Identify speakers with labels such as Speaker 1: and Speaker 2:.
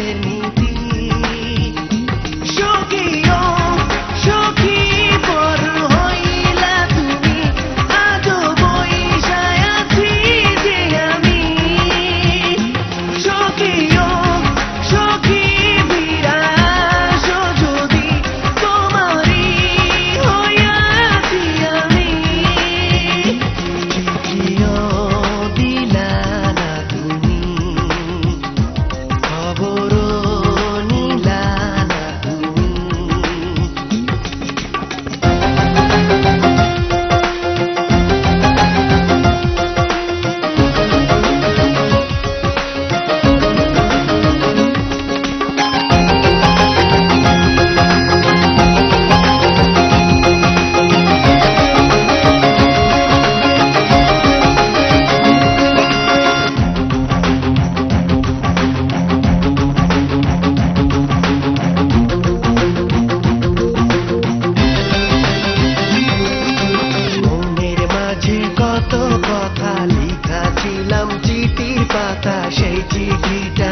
Speaker 1: Yeah. পাতা সেই চিঠিটা